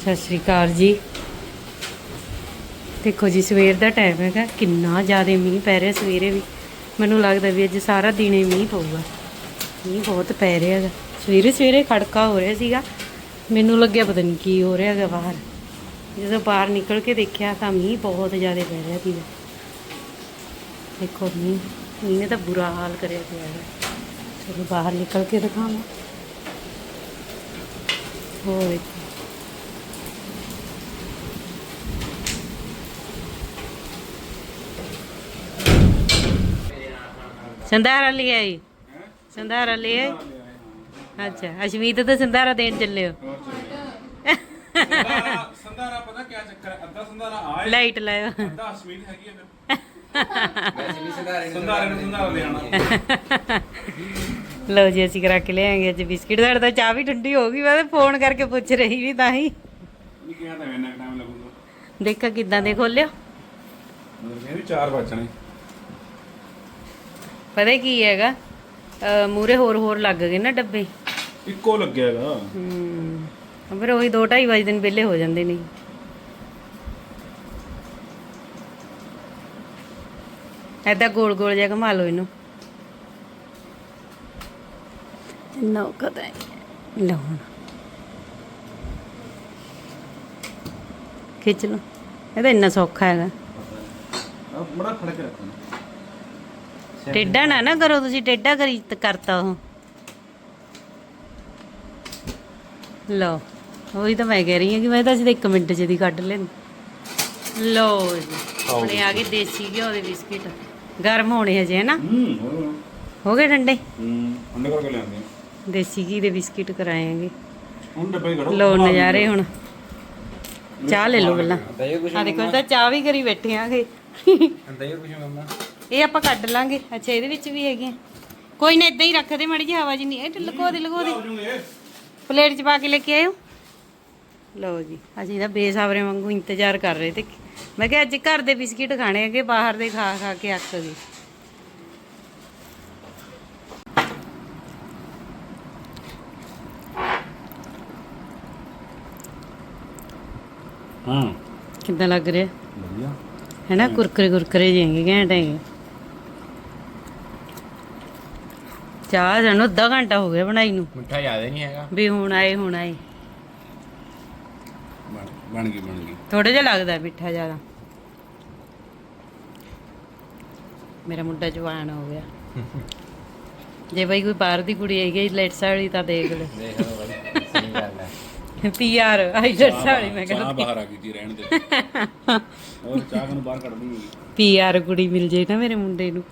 ਸਤਿ ਸ਼੍ਰੀ ਅਕਾਲ ਜੀ। ਦੇਖੋ ਜੀ, ਸਵੇਰ ਦਾ ਟਾਈਮ ਹੈਗਾ। ਕਿੰਨਾ ਜ਼ਿਆਦਾ ਮੀਂਹ ਪੈ ਰਿਹਾ ਸਵੇਰੇ ਵੀ। ਮੈਨੂੰ ਲੱਗਦਾ ਵੀ ਅੱਜ ਸਾਰਾ ਦਿਨ ਹੀ ਮੀਂਹ ਪਊਗਾ। ਮੀਂਹ ਬਹੁਤ ਪੈ ਰਿਹਾ ਹੈਗਾ। ਸਵੇਰੇ ਸਵੇਰੇ ਖੜਕਾ ਹੋ ਰਿਹਾ ਸੀਗਾ। ਮੈਨੂੰ ਲੱਗਿਆ ਪਤਾ ਨਹੀਂ ਕੀ ਹੋ ਰਿਹਾ ਹੈਗਾ ਬਾਹਰ। ਜਦੋਂ ਬਾਹਰ ਨਿਕਲ ਕੇ ਦੇਖਿਆ ਤਾਂ ਮੀਂਹ ਬਹੁਤ ਜ਼ਿਆਦਾ ਪੈ ਰਿਹਾ ਸੀਗਾ। ਦੇਖੋ, ਮੀਂਹ ਮੀਂਹ ਨੇ ਤਾਂ ਬੁਰਾ ਹਾਲ ਕਰਿਆ ਪਿਆ ਹੈ ਚਲੋ ਬਾਹਰ ਨਿਕਲ ਕੇ ਦਿਖਾਵਾਂ। ਹੋਰ ਦੇਖੋ ਸੰਧਾਰਾ ਲਈ ਆਈ। ਸੰਧਾਰਾ ਲਈ ਆਈ। ਅੱਛਾ ਅਸ਼ਮੀਤ ਤਾਂ ਸੰਧਾਰਾ ਦੇਣ ਚੱਲੇ ਹੋ। ਸੰਧਾਰਾ ਪਤਾ ਕੀ ਚੱਕਰ ਹੈ? ਅੱਧਾ ਸੰਧਾਰਾ ਆਏ ਲਾਈਟ ਲਾਇਓ। ਅੱਧਾ ਅਸ਼ਮੀਤ ਹੈਗੀ ਹੈ ਫਿਰ। ਸੰਧਾਰੇ ਨੂੰ ਸੰਧਾਰਾ ਦੇ ਆਣਾ ਲਓ ਜੀ ਅਸੀਂ ਕਰਾ ਕੇ ਲਿਆਂਗੇ ਅੱਜ ਬਿਸਕਿਟ। ਸਾਡਾ ਤਾਂ ਚਾਹ ਵੀ ਠੰਡੀ ਹੋ ਗਈ ਮੈਂ ਤਾਂ ਫੋਨ ਕਰਕੇ ਪੁੱਛ ਰਹੀ ਵੀ ਤਾਂ ਹੀ। ਨਹੀਂ ਕਿਹਾ ਤਾਂ ਇੰਨਾ ਟਾਈਮ ਲੱਗੂਗਾ। ਦੇਖਾ ਕਿਦਾਂ ਦੇ ਖੋਲਿਓ। ਮੇਰੇ ਵੀ 4 ਵਜਣੇ ਪਤਾ ਕੀ ਹੈਗਾ? ਮੂਰੇ ਹੋਰ ਹੋਰ ਲੱਗ ਗਏ ਨਾ ਡੱਬੇ। ਇੱਕੋ ਲੱਗਿਆ ਹੈਗਾ। ਹੂੰ। ਫਿਰ ਉਹੀ 2:30 ਵਜੇ ਦਿਨ ਵਿਹਲੇ ਹੋ ਜਾਂਦੇ ਨੇ। ਐਦਾਂ ਗੋਲ ਗੋਲ ਜਿਹਾ ਘੁਮਾ ਲਓ ਇਹਨੂੰ। ਨੋ ਕਦਾ ਲਓ ਹੁਣ। ਖਿੱਚ ਲਓ। ਇਹ ਤਾਂ ਇੰਨਾ ਸੌਖਾ ਹੈਗਾ। ਆ ਬੜਾ ਫੜ ਕੇ ਰੱਖਣਾ ਟੇਡਾ ਨਾ ਨਾ ਕਰੋ ਤੁਸੀਂ ਟੇਡਾ ਕਰੀ ਕਰਤਾ ਉਹ। ਲਓ ਉਹੀ ਤਾਂ ਮੈਂ ਕਹਿ ਰਹੀ ਹਾਂ ਕਿ ਮੈਂ ਤਾਂ ਅਸੀਂ ਤਾਂ 1 ਮਿੰਟ ਚ ਦੀ ਕੱਢ ਲੈਣ ਲਓ ਜੀ ਆਪਣੇ ਆ ਗਏ ਦੇਸੀ ਘਿਓ ਦੇ ਬਿਸਕਿਟ। ਗਰਮ ਹੋਣੇ ਹਜੇ ਹੈ ਨਾ? ਹੂੰ ਗਏ ਠੰਡੇ? ਹੂੰ ਅੰਡੇ ਕਰਕੇ ਲਿਆਂਦੇ। ਦੇਸੀ ਘੀ ਦੇ ਬਿਸਕਿਟ ਕਰਾਏਗੇ। ਹੁਣ ਡੱਬੇ ਘੜੋ ਲਓ ਨਜ਼ਾਰੇ ਹੁਣ। ਚਾਹ ਲੈ ਲਓ ਪਹਿਲਾਂ। ਆ ਦੇਖੋ ਤਾਂ ਚਾਹ ਵੀ ਕਰੀ ਬੈਠੇ ਆਂਗੇ। ਅੰਦਰ ਕੁਝ ਮੰਮਾ। ਇਹ ਆਪਾਂ ਕੱਢ ਲਾਂਗੇ। ਅੱਛਾ ਇਹਦੇ ਵਿੱਚ ਵੀ ਹੈਗੇ। ਕੋਈ ਨਾ ਇਦਾਂ ਹੀ ਰੱਖ ਦੇ ਮੜੀ ਜਿਹੀ ਹਵਾ ਜਿੰਨੀ। ਇਹ ਲਗੋ ਦੇ ਲਗੋ ਦੇ। ਪਲੇਟ 'ਚ ਪਾ ਕੇ ਲੈ ਕੇ ਆਇਓ। ਲਓ ਜੀ ਅਸੀਂ ਤਾਂ ਬੇਸਾਬਰੇ ਵਾਂਗੂ ਇੰਤਜ਼ਾਰ ਕਰ ਰਹੇ ਤੇ ਮੈਂ ਕਿਹਾ ਅੱਜ ਘਰ ਦੇ ਬਿਸਕਿਟ ਖਾਣੇ ਹੈਗੇ ਬਾਹਰ ਦੇ ਖਾ ਖਾ ਕੇ ਅੱਕ ਗਏ ਹਾਂ। ਕਿੱਦਾਂ ਲੱਗ ਰਿਹਾ? ਵਧੀਆ। ਹੈਨਾ ਕੁਰਕਰੇ ਕੁਰਕਰੇ ਜਿਹੇ ਘੈਂਟ ਹੈਗੇ। ਚਾਹ ਸਾਨੂੰ ਅੱਧਾ ਘੰਟਾ ਹੋ ਗਿਆ ਬਣਾਈ ਨੂੰ। ਮਿੱਠਾ ਜ਼ਿਆਦਾ ਨਹੀਂ ਹੈਗਾ। ਵੀ ਹੁਣ ਆਏ ਹੁਣ ਆਏ। ਬਣ- ਬਣ ਗਈ ਬਣ ਗਈ। ਥੋੜਾ ਜਿਹਾ ਲੱਗਦਾ ਮਿੱਠਾ ਜ਼ਿਆਦਾ। ਮੇਰਾ ਮੁੰਡਾ ਜਵਾਨ ਹੋ ਗਿਆ। ਜੇ ਬਈ ਕੋਈ ਬਾਹਰ ਦੀ ਕੁੜੀ ਹੈਗੀ ਲੈਟਸ ਵਾਲੀ ਤਾਂ ਦੇਖ ਲੈ। ਦੇਖ ਲਓ ਬਾਈ ਸਹੀ ਗੱਲ ਹੈ। ਪੀਆਰ ਆਈਲੈਟਸ ਵਾਲੀ ਮੈਂ ਚਾਹ ਕਹਿੰਦਾ ਬਾਹਰ ਆ ਗਈ ਤੀ ਰਹਿਣ ਦੇ। ਹੋਰ ਚਾਹ ਨੂੰ ਬਾਹਰ ਕੱਢ ਦੂੰਗੀ ਪੀਆਰ ਕੁੜੀ ਮਿਲ ਜੇ ਨਾ ਮੇਰੇ ਮੁੰਡੇ ਨੂੰ।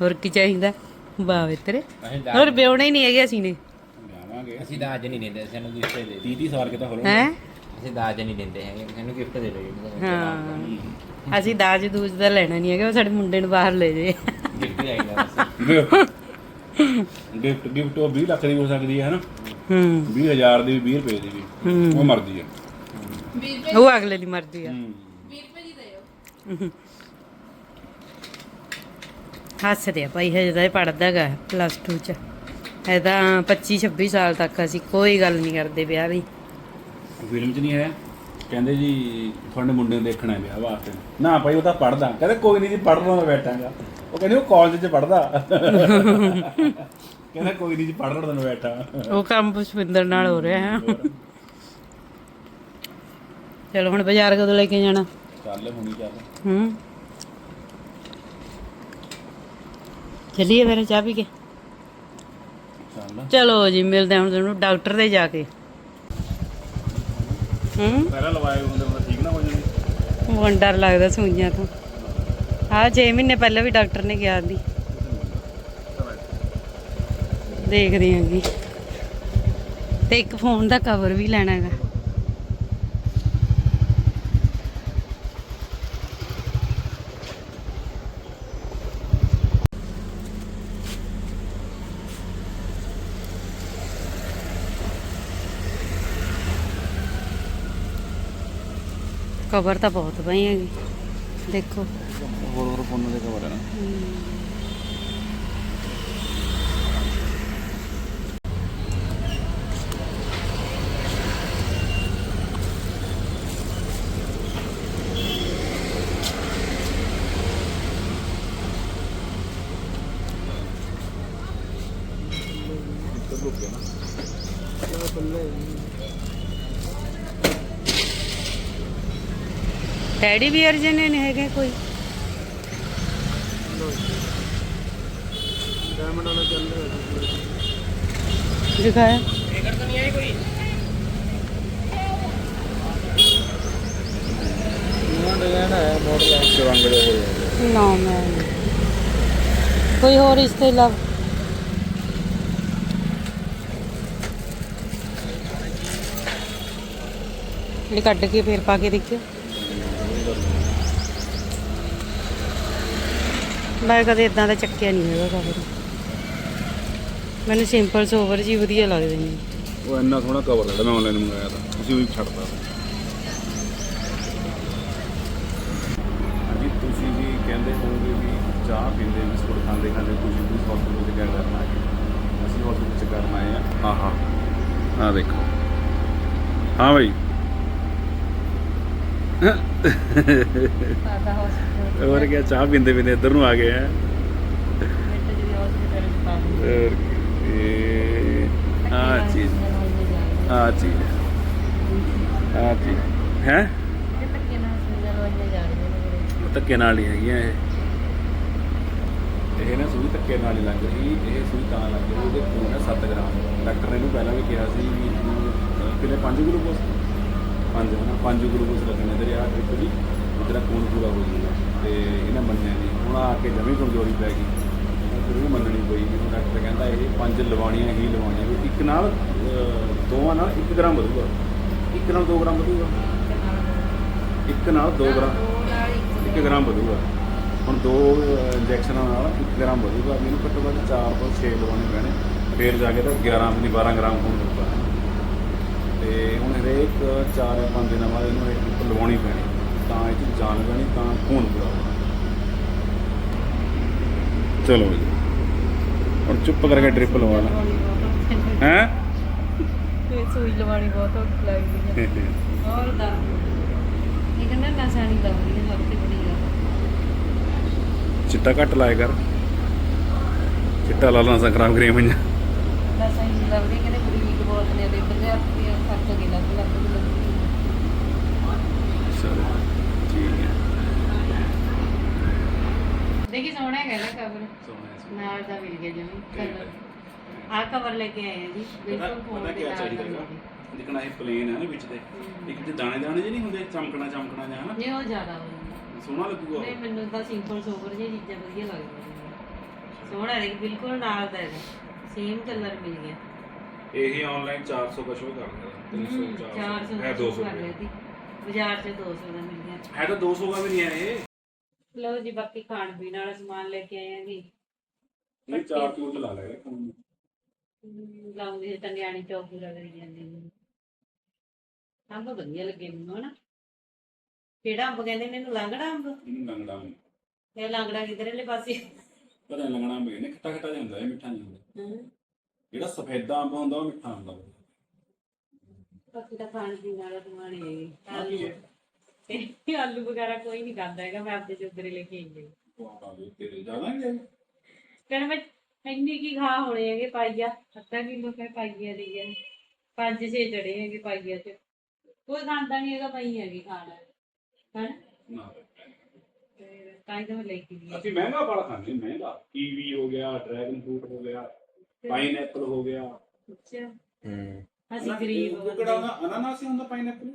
ਹੋਰ ਕੀ ਚਾਹੀਦਾ? ਵਾਹ ਤੇਰੇ ਅਸੀਂ ਦਾਜ ਹੋਰ ਵਿਆਹਣਾ ਹੀ ਨਹੀਂ ਹੈਗੇ ਅਸੀਂ ਨੇ। ਲਿਆਵਾਂਗੇ ਅਸੀਂ ਦਾਜ ਨਹੀਂ ਦਿੰਦੇ ਸਾਨੂੰ ਗਿਫਟ ਦੇ ਦਿਓ। 30 30 ਸਾਲ ਕਿਤਾ ਹੋ? ਹੈ ਅਸੀਂ ਦਾਜ ਨਹੀਂ ਦਿੰਦੇ ਹੈਗੇ ਸਾਨੂੰ ਗਿਫਟ ਦੇ ਦਿਓ ਜਿਹੜੀ ਹਾਂ। ਅਸੀਂ ਦਾਜ ਦੂਜ ਦਾ ਲੈਣਾ ਨਹੀਂ ਹੈਗਾ ਉਹ ਸਾਡੇ ਮੁੰਡੇ ਨੂੰ ਬਾਹਰ ਲੈ ਜੇ। ਗਿਫਟ ਹੀ ਬਸ। ਗਿਫਟ ਗਿਫਟ ਉਹ 20 ਲੱਖ ਦੀ ਹੋ ਸਕਦੀ ਹੈ ਹਨਾ? ਹੂੰ। 20000 ਦੀ ਵੀ 20 ਰੁਪਏ ਦੀ ਵੀ ਉਹ ਮਰਦੀ ਹੈ। ਉਹ ਅਗਲੇ ਦੀ ਮਰਜ਼ੀ ਆ। ਹੂੰ। ਹੱਸਦੇ ਆ ਭਾਈ ਹਜੇ ਤਾਂ ਇਹ ਪੜਦਾ ਹੈਗਾ ਪਲੱਸ 2 ਚ। ਇਹ ਤਾਂ 25 26 ਸਾਲ ਤੱਕ ਅਸੀਂ ਕੋਈ ਗੱਲ ਨਹੀਂ ਕਰਦੇ ਵਿਆਹ ਦੀ। ਫਿਲਮ 'ਚ ਨਹੀਂ ਹੈ ਕਹਿੰਦੇ ਜੀ ਤੁਹਾਡੇ ਮੁੰਡੇ ਨੂੰ ਦੇਖਣਾ ਹੈ ਵਿਆਹ ਵਾਸਤੇ। ਨਾ ਭਾਈ ਉਹ ਤਾਂ ਪੜਦਾ ਕਹਿੰਦੇ ਕੋਈ ਨਹੀਂ ਜੀ ਪੜ੍ਹ ਲਵਾਂ ਬੈਠਾਂਗਾ। ਉਹ ਕਹਿੰਦੇ ਉਹ ਕਾਲਜ 'ਚ ਪੜਦਾ ਕਹਿੰਦਾ ਕੋਈ ਨਹੀਂ ਜੀ ਪੜ੍ਹ ਲਵਾਂ ਮੈਂ ਬੈਠਾ। ਉਹ ਕੰਮ ਪੁਸ਼ਪਿੰਦਰ ਨਾਲ ਹੋ ਰਿਹਾ ਹੈ। ਚਲੋ ਹੁਣ ਬਾਜ਼ਾਰ ਕਦੋਂ ਲੈ ਕੇ ਜਾਣਾ? ਚੱਲ ਹੁਣੀ ਚੱਲ। ਹੂੰ। ਚਲਿਏ ਫਿਰ ਚਾਹ ਪੀ ਕੇ। ਚੱਲ। ਜੀ ਮਿਲਦੇ ਹਾਂ ਹੁਣ ਤੁਹਾਨੂੰ ਡਾਕਟਰ ਦੇ ਜਾ ਕੇ। ਹੂੰ? ਪਹਿਲਾਂ ਲਵਾਏ ਹੁੰਦੇ ਉਹ ਠੀਕ ਨਾ ਹੋ ਜਾਂਦੀ। ਮੈਨੂੰ ਡਰ ਲੱਗਦਾ ਸੂਈਆਂ ਤੋਂ। ਹਾਂ 6 ਮਹੀਨੇ ਪਹਿਲਾਂ ਵੀ ਡਾਕਟਰ ਨੇ ਕਿਹਾ ਦੀ ਦੇਖਦੇ ਹਾਂ ਜੀ। ਤੇ ਇੱਕ ਫੋਨ ਦਾ ਕਵਰ ਵੀ ਲੈਣਾ ਹੈਗਾ। ਕਵਰ ਤਾਂ ਬਹੁਤ ਪਈ ਹੈਗੀ। ਦੇਖੋ। ਹੋਰ ਹੋਰ ਫੋਨਾਂ ਦੇ ਕਵਰ ਹੈ ਨਾ। ਟੈਡੀ ਬੀਅਰ ਜਿਹਨੇ ਨੇ ਹੈਗੇ ਕੋਈ ਡਾਇਮੰਡ ਵਾਲਾ ਚੱਲ ਰਿਹਾ ਦਿਖਾਇਆ ਨਵਾਂ ਡਿਜ਼ਾਈਨ ਹੈ ਮਾਡਲ ਚਰੰਗ ਦੇ ਹੋਏ ਨਾ ਮੈਂ ਕੋਈ ਹੋਰ ਇਸ ਤੋਂ ਇਲਾਵਾ ਇਹ ਕੱਢ ਕੇ ਫੇਰ ਪਾ ਕੇ ਦੇਖਿਓ ਮੈਂ ਕਦੇ ਇਦਾਂ ਦਾ ਚੱਕਿਆ ਨਹੀਂ ਹੈਗਾ ਕਵਰ ਮੈਨੂੰ ਸਿੰਪਲ ਸੋਵਰ ਜੀ ਵਧੀਆ ਲੱਗਦੇ ਨੇ ਉਹ ਇੰਨਾ ਸੋਹਣਾ ਕਵਰ ਜਿਹੜਾ ਮੈਂ ਆਨਲਾਈਨ ਮੰਗਾਇਆ ਤਾਂ। ਤੁਸੀਂ ਵੀ ਛੱਡਦਾ ਹਾਂਜੀ ਤੁਸੀਂ ਵੀ ਕਹਿੰਦੇ ਹੋਵੋਗੇ ਵੀ ਚਾਹ ਪੀਂਦੇ ਬਿਸਕੁਟ ਖਾਂਦੇ ਖਾਂਦੇ ਤੁਸੀਂ ਵੀ ਹਸਪੀਟਲ 'ਚ ਕਿਆ ਕਰਨਾ ਹੈ ਅਸੀਂ ਹਸਪੀਟਲ 'ਚ ਕਰਨ ਆਏ ਆ। ਆਹਾ। ਆ ਦੇਖੋ। ਹਾਂ ਭਾਈ ਸਾਦਾ ਹਸਪੀਟਲ ਹੋਰ ਕੀ ਚਾਹ ਪੀਂਦੇ ਪੀਂਦੇ ਇੱਧਰ ਨੂੰ ਆ ਗਏ ਆ। ਮਿੰਟ ਜੀ ਹਸਪੀਟਲ ਚ ਪਾ ਹੋਰ ਕੀ। ਇਹ ਆ ਚੀਜ਼। ਆ। ਚੀਜ਼। ਆ ਚੀਜ਼। ਹੈ? ਧੱਕੇ ਨਾਲ ਨੇ ਹੀ ਹੈਗੀਆਂ ਇਹ। ਇਹ ਨਾ ਸੂਈ ਧੱਕੇ ਨਾਲ ਹੀ ਲੱਗ ਰਹੀ ਇਹ ਸੂਈ ਤਾਂ ਲੱਗ ਰਹੀ ਉਹਦੇ ਖੂਨ ਹੈ 7 ਗ੍ਰਾਮ। ਡਾਕਟਰ ਨੇ ਇਹਨੂੰ ਪਹਿਲਾਂ ਵੀ ਕਿਹਾ ਸੀ ਵੀ ਤੂੰ ਅਹ, ਕਿੰਨੇ 5 ਗਲੂਕੋਸ 5 ਹਨਾ 5 ਗਲੂਕੋਸ ਲੱਗਣੇ ਤੇਰੇ ਆ ਟ੍ਰਿਪ ਵੀ ਤੇਰਾ ਖੂਨ ਪੂਰਾ ਹੋ ਜਾਊਗਾ। ਤੇ ਇਹਨਾਂ ਮੰਨਿਆ ਨਹੀਂ। ਹੁਣ ਆ ਕੇ ਜਮੀ ਕਮਜ਼ੋਰੀ ਪੈ ਗਈ। ਹੁਣ ਮੰਨਣੀ ਪਈ ਵੀ ਹੁਣ ਡਾਕਟਰ ਕਹਿੰਦਾ ਇਹ ਪੰਜ ਲਵਾਉਣੀਆਂ, ਹੀ ਲਵਾਉਣੀਆਂ। ਵੀ ਇੱਕ ਨਾਲ ਦੋਵਾਂ ਨਾਲ 1 ਗ੍ਰਾਮ ਵਧੂਗਾ। ਇੱਕ ਨਾਲ 2 ਗ੍ਰਾਮ ਵਧੂਗਾ। ਇੱਕ ਨਾਲ 2 ਗ੍ਰਾਮ। 1 ਗ੍ਰਾਮ ਵਧੂਗਾ। ਹੁਣ ਦੋ ਇੰਜੈਕਸ਼ਨਾਂ ਨਾਲ 1 ਗ੍ਰਾਮ ਵਧੂਗਾ। ਮੈਨੂੰ ਘੱਟੋ ਘੱਟ 4 ਤੋਂ 6 ਲਵਾਉਣੇ ਪੈਣੇ। ਫੇਰ ਜਾ ਕੇ ਤਾਂ 11 ਨਹੀਂ 12 ਗ੍ਰਾਮ ਹੋਣਗੇ। ਤੇ ਹੁਣ ਹਰੇਕ 4 ਜਾਂ 5 ਦਿਨਾਂ ਬਾਅਦ ਇਹਨੂੰ ਇੱਕ ਟ੍ਰਿਪ ਲਵਾਉਣੀ ਪੈਣੀ। ਤਾਂ ਇਹ 'ਚ ਜਾਨ ਪੈਣੀ ਤਾਂ ਖੂਨ ਪੂਰਾ ਹੋਣਾ। ਚਲੋ ਜੀ। ਹੁਣ ਚੁੱਪ ਕਰਕੇ ਟ੍ਰਿਪ ਲਵਾ ਲਾ ਹੈ? ਤੇ ਸੂਈ ਲਵਾਣੀ ਬਹੁਤ ਔਖੀ ਲੱਗਦੀ ਹੈ। ਹੋਰ ਦਾ ਇਹ ਕਹਿੰਦਾ ਨਸ਼ਾ ਨਹੀਂ ਲੱਗਦੀ ਸਭ ਤੋਂ ਬੜੀ ਗੱਲ ਚਿੱਟਾ ਘੱਟ ਲਾਇਆ ਕਰ। ਚਿੱਟਾ ਲਾ ਲਾ ਕਰੀ ਮਈਆਂ ਨਸ਼ਾ ਹੀ ਨਹੀਂ ਲੱਗਦੀ ਕਹਿੰਦੇ ਬਰੀਕ ਬੋਲਦੇ ਨੇ ਦੇ 50 ਰੁਪਏ ਖਰਚ ਕੇ ਲੱਗ ਲੱਗ ਲੱਗਦੀ ਚਲੋ ਠੀਕ ਹੈ ਦੇਖੀ ਸੋਹਣਾ ਹੈਗਾ ਨਾ ਕਵਰ ਸੋਹਣਾ ਨਾਲ ਦਾ ਮਿਲ ਗਿਆ ਜਿਵੇਂ ਕਲਰ ਆਹ ਕਵਰ ਲੈ ਕੇ ਆਏ ਆ ਜੀ ਬਿਲਕੁਲ ਫੋਨ ਪਤਾ ਕੀ ਚਾਹੀਦਾ। ਦੇਖਣਾ ਇਹ ਪਲੇਨ ਹੈ ਨਾ ਵਿੱਚ ਦੇ ਇੱਕ ਤੇ ਦਾਣੇ ਦਾਣੇ ਜਿਹੇ ਨਹੀਂ ਹੁੰਦੇ ਚਮਕਣਾ ਚਮਕਣਾ ਜਿਹਾ ਹਨਾ ਨਹੀਂ ਉਹ ਜ਼ਿਆਦਾ ਹੋ ਜਾਂਦਾ ਸੋਹਣਾ ਲੱਗੂਗਾ ਨਹੀਂ। ਮੈਨੂੰ ਤਾਂ ਸਿੰਪਲ ਸੋਬਰ ਜਿਹੀ ਚੀਜ਼ਾਂ ਵਧੀਆ ਲੱਗਦੀਆਂ ਨੇ। ਸੋਹਣਾ ਹੈ ਬਿਲਕੁਲ ਨਾਲ ਦਾ ਹੈ ਸੇਮ ਕਲਰ ਮਿਲ ਗਿਆ ਇਹ ਆਨਲਾਈਨ 400 ਦਾ ਸ਼ੋ ਕਰ ਰਿਹਾ 300 400 ਹੈ 200 ਕਰ ਲਿਆ ਸੀ। ਬਾਜ਼ਾਰ 'ਚ 200 ਦਾ ਮਿਲ ਗਿਆ। ਹੈ ਤਾਂ 200 ਦਾ ਵੀ ਨਹੀਂ ਹੈ ਇਹ ਲਓ ਜੀ ਬਾਕੀ ਖਾਣ ਪੀਣ ਵਾਲਾ ਸਮਾਨ ਲੈ ਕੇ ਆਏ ਆਂਗੇ ਇਹ 4 ਕਿਲੋ ਚ ਲਾ ਲੈਗਾ ਹੁਣ। ਲਾਉਂਗੀ ਤਾਂ ਨਿਆਣੀ ਚੌਕ ਪੂਰਾ ਕਰੀ ਜਾਂਦੀ ਨੇ ਅੰਬ ਵਧੀਆ ਲੱਗੇ ਮੈਨੂੰ ਹਨਾ। ਕਿਹੜਾ ਅੰਬ ਕਹਿੰਦੇ ਨੇ ਇਹਨੂੰ ਲੰਗੜਾ ਅੰਬ? ਇਹਨੂੰ ਲੰਗੜਾ ਇਹ ਲੰਗੜਾ ਕਿਧਰਲੇ ਪਾਸੇ? ਪਤਾ ਨਹੀਂ ਲੰਗਣਾ ਮੇਰੇ ਨੇ ਖੱਟਾ ਖੱਟਾ ਜਿਹਾ ਹੁੰਦਾ ਇਹ ਮਿੱਠਾ ਨਹੀਂ ਹੁੰਦਾ। ਹਾਂ। ਜਿਹੜਾ ਸਫੈਦਾ ਅੰਬ ਹੁੰਦਾ ਉਹ ਮਿੱਠਾ ਹੁੰਦਾ ਬਾਕੀ ਤਾਂ ਖਾਣ ਪੀਣ ਵਾਲਾ ਸਮਾਨ ਹੀ ਹੈ ਆਲੂ। ਇਹ ਆਲੂ ਵਗੈਰਾ ਕੋਈ ਨਹੀਂ ਖਾਂਦਾ ਹੈਗਾ ਮੈਂ ਆਪਦੇ ਲੈ ਕੇ ਆਈ ਹਾਂ। ਗਏ ਤੇਰੇ ਨਹੀਂ ਗਏ ਕਹਿੰਦਾ ਮੈਂ ਇੰਨੀ ਕੀ ਖਾ ਹੋਣੇ ਹੈਗੇ ਪਾਈਆ ਅੱਧਾ ਕਿਲੋ ਫਿਰ ਪਾਈਆ ਦੀ ਗਿਆ ਪੰਜ ਛੇ ਜੜੇ ਹੈਗੇ ਪਾਈਆ ਚ। ਕੋਈ ਖਾਂਦਾ ਨਹੀਂ ਹੈਗਾ ਪਈ ਹੈਗੀ ਖਾਣਾ ਹਨ ਨਾ। ਤਾਂ ਹੀ ਤਾਂ ਮੈਂ ਲੈ ਕੇ ਗਈ ਅਸੀਂ ਮਹਿੰਗਾ ਫਲ ਖਾਂਦੇ ਮਹਿੰਗਾ। ਕੀਵੀ ਹੋ ਗਿਆ ਡਰੈਗਨ ਫਰੂਟ ਹੋ ਗਿਆ। ਪਾਈਨਐਪਲ ਹੋ ਗਿਆ। ਅੱਛਾ। ਹੂੰ। ਅਸੀਂ ਗਰੀਬ ਉਹ ਕਿਹੜਾ ਹੁੰਦਾ? ਅਨਾਨਾਸ ਹੀ ਹੁੰਦਾ ਪਾਈਨਐਪਲ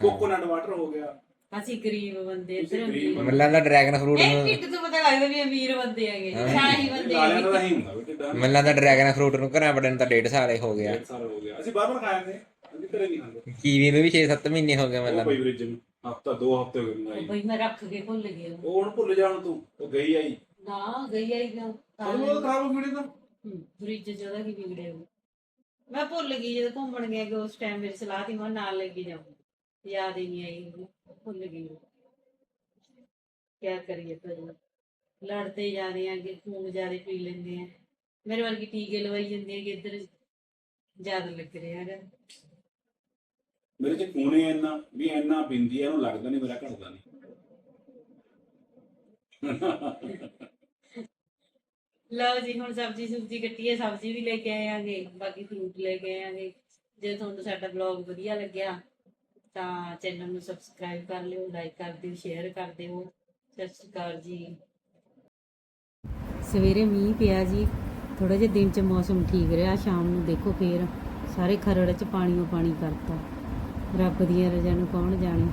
ਕੋਕੋਨਟ ਵਾਟਰ ਹੋ ਗਿਆ। ਅਸੀਂ ਗਰੀਬ ਬੰਦੇ ਤੁਸੀਂ ਇੱਧਰ ਗਰੀਬ ਮੈਨੂੰ ਡਰੈਗਨ ਫਰੂਟ ਇਹ ਨੂੰ ਕਿੱਟ ਤੋਂ ਪਤਾ ਲੱਗਦਾ ਵੀ ਅਮੀਰ ਬੰਦੇ ਹੈਗੇ ਸ਼ਾਹੀ ਬੰਦੇ ਲਾਲਿਆਂ ਦਾ ਹੈਗੇ। ਹੀ ਹੁੰਦਾ ਕਿਦਾਂ। ਮੈਨੂੰ ਲੱਗਦਾ ਡਰੈਗਨ ਫਰੂਟ ਨੂੰ ਘਰਾਂ ਬੜਨ ਤਾਂ ਡੇਢ ਸਾਲ ਹੀ ਹੋ ਗਿਆ। ਡੇਢ ਸਾਲ ਹੋ ਗਿਆ। ਅਸੀਂ ਬਾਰ ਬਾਰ ਖਾਏ ਨੇ ਅਸੀਂ ਘਰੇ ਨਹੀਂ ਖਾਂਦੇ। ਕੀਵੀ ਨੂੰ ਵੀ 6-7 ਮਹੀਨੇ ਹੋ ਗਏ ਮੈਨੂੰ ਉਹ ਲੱਗਦਾ। ਪਈ ਫ੍ਰਿਜ ਨੂੰ। ਹਫਤਾ ਦੋ ਹਫ਼ਤੇ ਹੋ ਗਏ ਉਹ ਮੰਗਾਈ ਬਈ ਮੈਂ ਰੱਖ ਕੇ ਭੁੱਲ ਗਈ ਉਹ। ਹੁਣ ਭੁੱਲ ਜਾਣ ਤੂੰ। ਉਹ ਗਈ ਆਈ। ਨਾ ਗਈ ਆਈ ਨਾ ਉਹ ਉਹ ਖਰਾਬ ਹੋ ਗਈ ਤਾਂ ਫ੍ਰਿਜ ਚ ਕੀ ਵਿਗੜੇ ਹੋ ਮੈਂ ਭੁੱਲ ਗਈ, ਜਦੋਂ ਘੁੰਮਣ ਗਿਆ ਕਿ ਉਸ ਟਾਈਮ ਮੇਰੀ ਸਲਾਹ ਸੀ, ਮੈਂ ਨਾਲ ਲੈ ਕੇ ਜਾਊਂ ਯਾਦ ਹੀ ਨਹੀਂ ਆਈ ਭੁੱਲ ਗਈ ਕੀ ਕਰੀਏ ਫਿਰ ਲੜਦੇ ਜਾਂਦੇ ਆ ਕਿ ਖੂਨ ਜ਼ਿਆਦਾ ਪੀ ਲੈਂਦੇ ਆ ਮੇਰੇ ਵਰਗੀ ਟੀਕੇ ਲਵਾਈ ਜਾਂਦੇ ਆ ਕਿ ਇੱਧਰ ਜ਼ਿਆਦਾ ਲੱਗ ਰਿਹਾ ਹੈਗਾ। ਮੇਰੇ ਤੇ ਖੂਨ ਹੀ ਇੰਨਾ, ਵੀ ਇੰਨਾ ਬਿੰਦੀ ਆ ਉਹਨੂੰ ਲੱਗਦਾ ਨਹੀਂ ਮੇਰਾ ਘਟਦਾ ਨਹੀਂ ਲਓ ਜੀ, ਹੁਣ ਸਬਜ਼ੀ ਸੁਬਜ਼ੀ ਕੱਟੀ ਸਬਜ਼ੀ ਵੀ ਲੈ ਕੇ ਆਏ ਆਂਗੇ ਬਾਕੀ ਫਰੂਟ ਲੈ ਕੇ ਆਏ ਆਂਗੇ ਜੇ ਤੁਹਾਨੂੰ ਸਾਡਾ ਵਲੌਗ ਵਧੀਆ ਲੱਗਿਆ, ਤਾਂ ਚੈਨਲ ਨੂੰ ਸਬਸਕ੍ਰਾਈਬ ਕਰ ਲਿਓ ਲਾਈਕ ਕਰ ਦਿਓ ਸ਼ੇਅਰ ਕਰ ਦਿਓ। ਸਤਿ ਸ਼੍ਰੀ ਅਕਾਲ ਜੀ। ਸਵੇਰੇ ਮੀਂਹ ਪਿਆ ਜੀ ਥੋੜਾ ਜਿਹਾ ਦਿਨ ਚ ਮੌਸਮ ਠੀਕ ਰਿਹਾ, ਸ਼ਾਮ ਨੂੰ ਦੇਖੋ ਫੇਰ ਸਾਰੇ ਖਰੜ ਚ ਪਾਣੀਓ ਪਾਣੀ ਕਰਤਾ। ਰੱਬ ਦੀਆਂ ਰਜਾ ਨੂੰ ਕੌਣ ਜਾਣੇ?